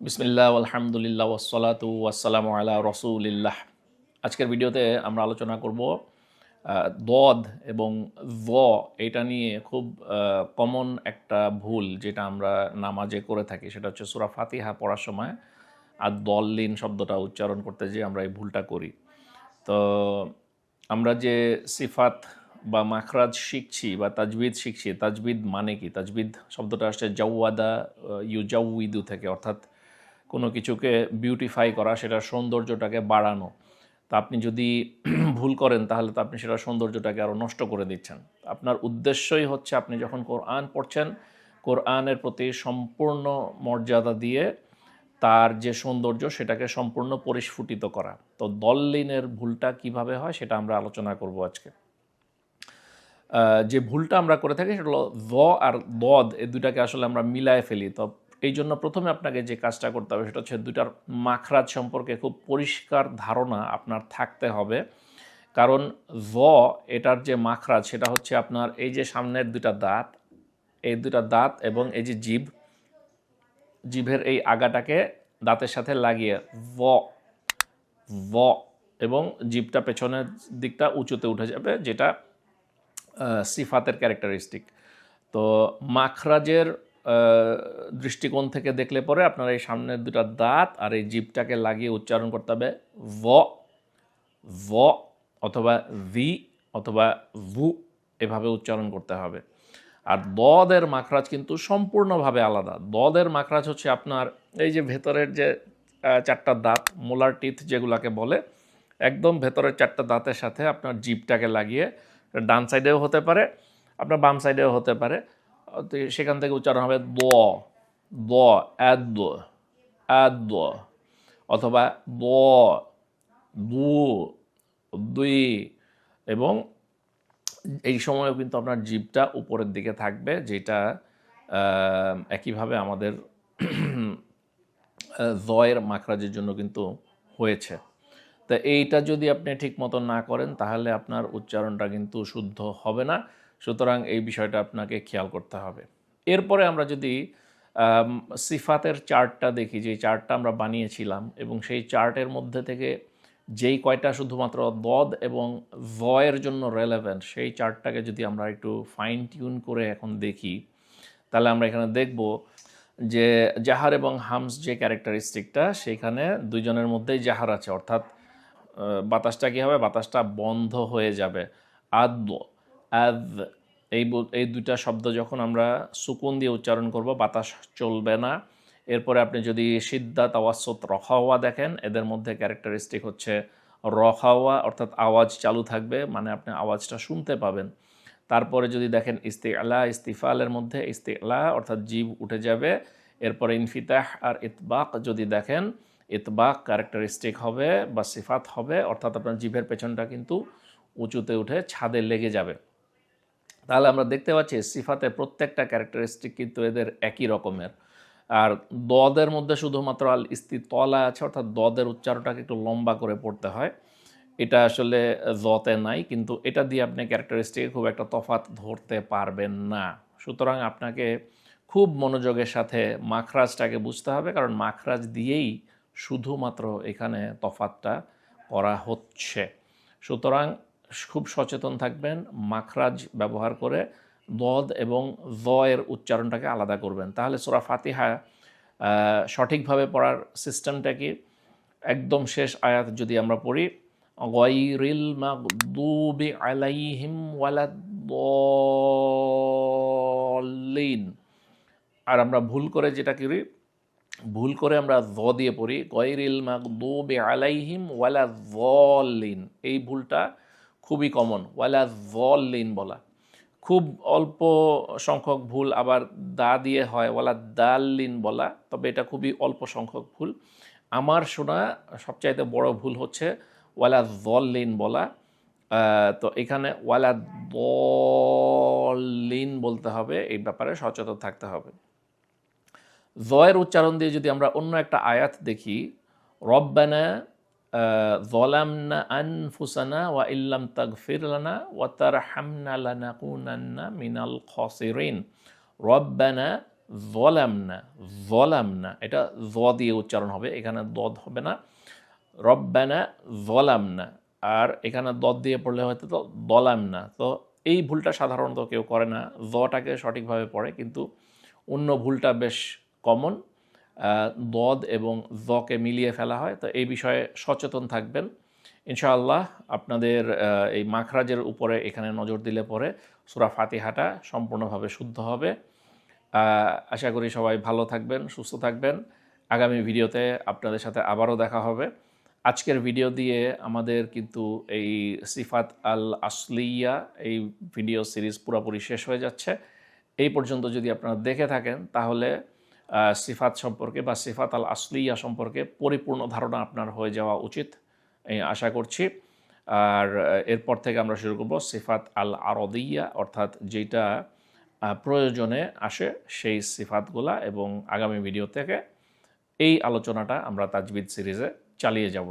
বিসমিল্লাহ, আলহামদুলিল্লাহ ওসালাতু ওয়াসালামু আলা রসুলিল্লাহ। আজকের ভিডিওতে আমরা আলোচনা করব দদ এবং ভ এটা নিয়ে খুব কমন একটা ভুল যেটা আমরা নামাজে করে থাকি। সেটা হচ্ছে সুরা ফাতিহা পড়ার সময় আর দল্লিন শব্দটা উচ্চারণ করতে যে আমরা এই ভুলটা করি। তো আমরা যে সিফাত বা মাখরাজ শিখছি বা তাজবিদ শিখছি, তাজবিদ মানে কি? তাজবিদ শব্দটা আসছে জাউয়াদা ইউজাউইদু থেকে, অর্থাৎ কোনো কিছুকে বিউটিফাই করা, সেটার সৌন্দর্যটাকে বাড়ানো। তা আপনি যদি ভুল করেন, তাহলে তো আপনি সেটার সৌন্দর্যটাকে আরও নষ্ট করে দিচ্ছেন। আপনার উদ্দেশ্যই হচ্ছে আপনি যখন কোরআন পড়ছেন, কোরআনের প্রতি সম্পূর্ণ মর্যাদা দিয়ে তার যে সৌন্দর্য, সেটাকে সম্পূর্ণ পরিস্ফুটিত করা। তো দল্লিনের ভুলটা কীভাবে হয়, সেটা আমরা আলোচনা করব আজকে। যে ভুলটা আমরা করে থাকি, সেটা হলো দ আর দদ, এই দুটাকে আসলে আমরা মিলায় ফেলি। তো এই জন্য প্রথমে আপনাকে যে কাজটা করতে হবে সেটা হচ্ছে দুটার মাখরাজ সম্পর্কে খুব পরিষ্কার ধারণা আপনার থাকতে হবে। কারণ ভ এটার যে মাখরাজ সেটা হচ্ছে আপনার এই যে সামনের দুটা দাঁত, এই দুটা দাঁত এবং এই যে জিভ, জিভের এই আগাটাকে দাঁতের সাথে লাগিয়ে ভ ভ এবং জিভটা পেছনের দিকটা উঁচুতে উঠে যাবে, যেটা সিফাতের ক্যারেক্টারিস্টিক তো মাখরাজের দৃষ্টিকোণ থেকে দেখলে পরে আপনার এই সামনের দুটো দাঁত আর এই জিভটাকে লাগিয়ে উচ্চারণ করতে হবে ভ ভ অথবা ভি অথবা ভু এভাবে উচ্চারণ করতে হবে। আর দদের মাখরাজ কিন্তু সম্পূর্ণভাবে আলাদা। দদের মাখরাজ হচ্ছে আপনার এই যে ভেতরের যে চারটা দাঁত, মোলার টিথ যেগুলাকে বলে, একদম ভেতরের চারটা দাঁতের সাথে আপনার জিভটাকে লাগিয়ে ডান সাইডেও হতে পারে, আপনার বাম সাইডেও হতে পারে। সেখান থেকে উচ্চারণ হবে দ দ অ্যাদ অ্যাদ অথবা দ, দু, দুই, এবং এই সময়ও কিন্তু আপনার জিভটা উপরের দিকে থাকবে, যেটা একইভাবে আমাদের জয়ের মাখরাজের জন্য কিন্তু হয়েছে। তা এইটা যদি আপনি ঠিক মতো না করেন, তাহলে আপনার উচ্চারণটা কিন্তু শুদ্ধ হবে না। সুতরাং এই বিষয়টা আপনাকে খেয়াল করতে হবে। এরপরে আমরা যদি সিফাতের চার্টটা দেখি, যে চার্টটা আমরা বানিয়েছিলাম এবং সেই চার্টের মধ্যে থেকে যেই কয়টা শুধুমাত্র দদ এবং ভয়ের জন্য রেলেভেন্ট সেই চার্টটাকে যদি আমরা একটু ফাইন টিউন করে এখন দেখি, তাহলে আমরা এখানে দেখব যে জাহার এবং হামস যে ক্যারেক্টারিস্টিকটা সেইখানে দুইজনের মধ্যেই জাহার আছে। অর্থাৎ বাতাসটা কী হবে? বাতাসটা বন্ধ হয়ে যাবে। আদ আদ এই এই দুইটা শব্দ যখন আমরা সুকুন দিয়ে উচ্চারণ করব, বাতাস চলবে না। এরপরে আপনি যদি সিদ্ধা তাওয়াসত রখাওয়া দেখেন, এদের মধ্যে ক্যারেক্টারিস্টিক হচ্ছে রখাওয়া, অর্থাৎ আওয়াজ চালু থাকবে মানে আপনি আওয়াজটা শুনতে পাবেন। তারপরে যদি দেখেন ইস্তিআলা ইস্তিফালের মধ্যে ইস্তিআলা অর্থাৎ জীব উঠে যাবে। এরপরে ইনফিতাহ আর ইতবাক যদি দেখেন, ইতবাক ক্যারেক্টারিস্টিক হবে বা সিফাত হবে, অর্থাৎ আপনার জিভের পেছনটা কিন্তু উঁচুতে উঠে ছাদে লেগে যাবে। তাহলে আমরা দেখতে পাচ্ছি সিফাতে প্রত্যেকটা ক্যারেক্টারিস্টিক কিন্তু এদের একই রকমের। আর দদের মধ্যে শুধুমাত্র আল ইস্তি তলা আছে, অর্থাৎ দদের উচ্চারণটাকে একটু লম্বা করে পড়তে হয়। এটা আসলে জতে নাই, কিন্তু এটা দিয়ে আপনি ক্যারেক্টারিস্টিকে খুব একটা তফাত ধরতে পারবেন না। সুতরাং আপনাকে খুব মনোযোগের সাথে মাখরাজটাকে বুঝতে হবে, কারণ মাখরাজ দিয়েই শুধুমাত্র এখানে তফাতটা করা হচ্ছে। সুতরাং খুব সচেতন থাকবেন, মাখরাজ ব্যবহার করে দদ এবং জ এর উচ্চারণটাকে আলাদা করবেন। তাহলে সোরা ফাতিহা সঠিকভাবে পড়ার সিস্টেমটা কি? একদম শেষ আয়াত যদি আমরা পড়ি, গয়রিল আলাইহিম আর আমরা ভুল করে যেটা করি, ভুল করে আমরা জ দিয়ে পড়ি, গয়রিল মাগদুবি আলাইহিম ওয়ালা জলিন এই ভুলটা খুবই কমন ওয়ালা জলিন বলা। খুব অল্প সংখ্যক ভুল আবার দা দিয়ে হয়, ওয়ালা দাল্লিন বলা, তবে এটা খুবই অল্প সংখ্যক ভুল। আমার শোনা সবচাইতে বড় ভুল হচ্ছে ওয়ালা জল্লিন বলা। তো এখানে ওয়ালা দলিন বলতে হবে, এই ব্যাপারে সচেতন থাকতে হবে। জয়ের উচ্চারণ দিয়ে যদি আমরা অন্য একটা আয়াত দেখি, রব্বানা জলামনা আনফুসানা ওয়া ইল্লাম তাগফির লানা ওয়া তারহামনা লানাকুনান্না মিনাল খসিরিন রব্বানা ভলামনা ভলামনা এটা জ দিয়ে উচ্চারণ হবে, এখানে দদ হবে না। রব্বানা ভলামনা আর এখানে দদ দিয়ে পড়লে হয়তো তো দলামনা তো এই ভুলটা সাধারণত কেউ করে না। জটাকে সঠিকভাবে পড়ে, কিন্তু অন্য ভুলটা বেশ কমন দদ এবং জকে মিলিয়ে ফেলা হয়। তো এই বিষয়ে সচেতন থাকবেন। ইনশাআল্লাহ আপনাদের এই মাখরাজের উপরে এখানে নজর দিলে পরে সুরা ফাতিহাটা সম্পূর্ণভাবে শুদ্ধ হবে। আশা করি সবাই ভালো থাকবেন, সুস্থ থাকবেন। আগামী ভিডিওতে আপনাদের সাথে আবারও দেখা হবে। আজকের ভিডিও দিয়ে আমাদের কিন্তু এই সিফাত আল আসলিয়া, এই ভিডিও সিরিজ পুরোপুরি শেষ হয়ে যাচ্ছে। এই পর্যন্ত যদি আপনারা দেখে থাকেন, তাহলে সিফাত সম্পর্কে বা সিফাত আল আসলিয়া সম্পর্কে পরিপূর্ণ ধারণা আপনার হয়ে যাওয়া উচিত আশা করছি। আর এরপর থেকে আমরা শুরু করব সিফাত আল আরদিয়া, অর্থাৎ যেটা প্রয়োজনে আসে সেই সিফাতগুলা এবং আগামী ভিডিও থেকে এই আলোচনাটা আমরা তাজবিদ সিরিজে চালিয়ে যাব।